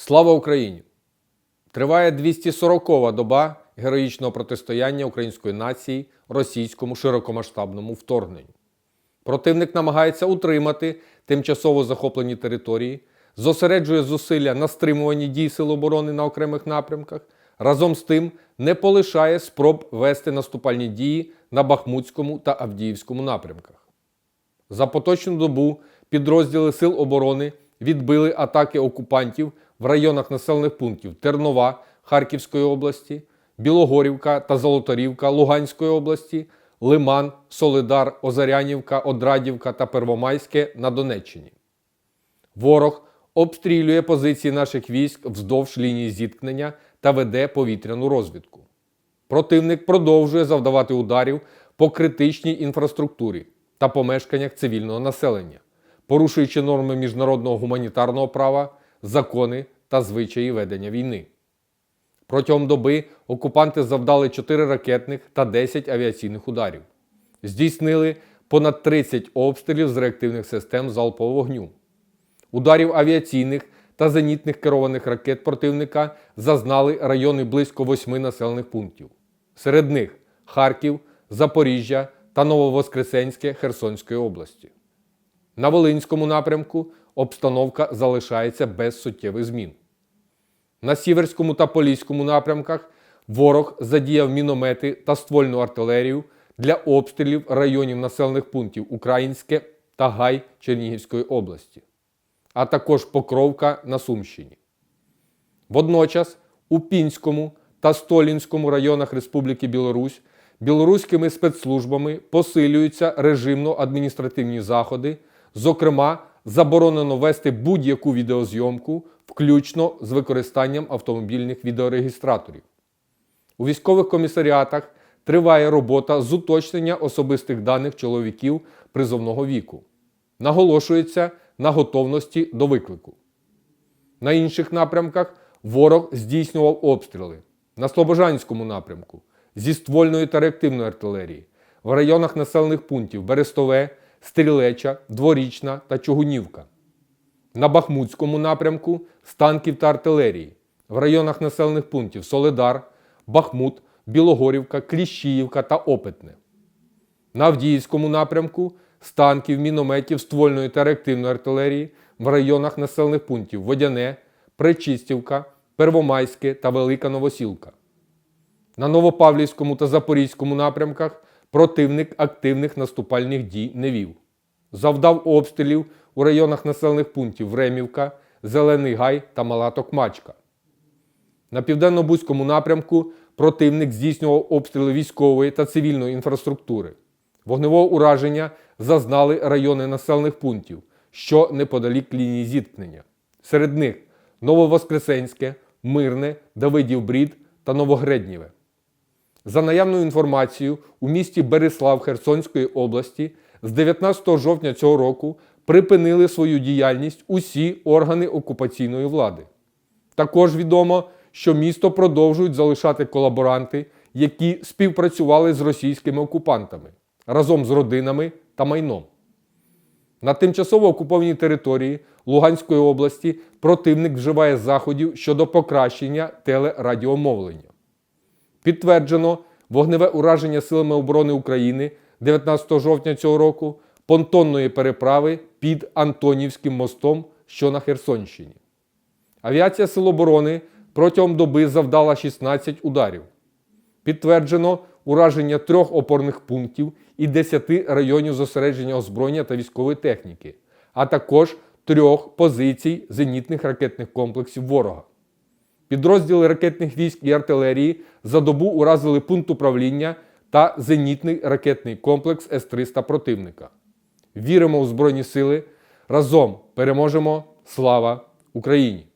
Слава Україні! Триває 240-ва доба героїчного протистояння української нації російському широкомасштабному вторгненню. Противник намагається утримати тимчасово захоплені території, зосереджує зусилля на стримуванні дій Сил оборони на окремих напрямках, разом з тим не полишає спроб вести наступальні дії на Бахмутському та Авдіївському напрямках. За поточну добу підрозділи Сил оборони відбили атаки окупантів в районах населених пунктів Тернова Харківської області, Білогорівка та Золоторівка Луганської області, Лиман, Солидар, Озарянівка, Одрадівка та Первомайське на Донеччині. Ворог обстрілює позиції наших військ вздовж лінії зіткнення та веде повітряну розвідку. Противник продовжує завдавати ударів по критичній інфраструктурі та помешканнях цивільного населення, порушуючи норми міжнародного гуманітарного права, закони та звичаї ведення війни. Протягом доби окупанти завдали 4 ракетних та 10 авіаційних ударів. Здійснили понад 30 обстрілів з реактивних систем залпового вогню. Ударів авіаційних та зенітних керованих ракет противника зазнали райони близько восьми населених пунктів. Серед них Харків, Запоріжжя та Нововоскресенське Херсонської області. На Волинському напрямку обстановка залишається без суттєвих змін. На Сіверському та Поліському напрямках ворог задіяв міномети та ствольну артилерію для обстрілів районів населених пунктів Українське та Гай Чернігівської області, а також Покровка на Сумщині. Водночас у Пінському та Столінському районах Республіки Білорусь білоруськими спецслужбами посилюються режимно-адміністративні заходи, зокрема, заборонено вести будь-яку відеозйомку, включно з використанням автомобільних відеорегістраторів. У військових комісаріатах триває робота з уточнення особистих даних чоловіків призовного віку. Наголошується на готовності до виклику. На інших напрямках ворог здійснював обстріли на Слобожанському напрямку зі ствольної та реактивної артилерії, в районах населених пунктів Берестове, Стрілеча, Дворічна та Чугунівка. На Бахмутському напрямку з танків та артилерії, в районах населених пунктів Соледар, Бахмут, Білогорівка, Кліщіївка та Опитне. На Авдіївському напрямку з танків, мінометів, ствольної та реактивної артилерії в районах населених пунктів Водяне, Пречистівка, Первомайське та Велика Новосілка. На Новопавлівському та Запорізькому напрямках противник активних наступальних дій не вів. Завдав обстрілів у районах населених пунктів Времівка, Зелений Гай та Мала Токмачка. На південно-бузькому напрямку противник здійснював обстріли військової та цивільної інфраструктури. Вогневого ураження зазнали райони населених пунктів, що неподалік лінії зіткнення. Серед них Нововоскресенське, Мирне, Давидів Брід та Новогреднєве. За наявною інформацією, у місті Береслав Херсонської області з 19 жовтня цього року припинили свою діяльність усі органи окупаційної влади. Також відомо, що місто продовжують залишати колаборанти, які співпрацювали з російськими окупантами разом з родинами та майном. На тимчасово окупованій території Луганської області противник вживає заходів щодо покращення телерадіомовлення. Підтверджено вогневе ураження силами оборони України 19 жовтня цього року понтонної переправи під Антонівським мостом, що на Херсонщині. Авіація Сил оборони протягом доби завдала 16 ударів. Підтверджено ураження трьох опорних пунктів і 10 районів зосередження озброєння та військової техніки, а також трьох позицій зенітних ракетних комплексів ворога. Підрозділи ракетних військ і артилерії за добу уразили пункт управління та зенітний ракетний комплекс С-300 противника. Віримо у Збройні Сили. Разом переможемо! Слава Україні!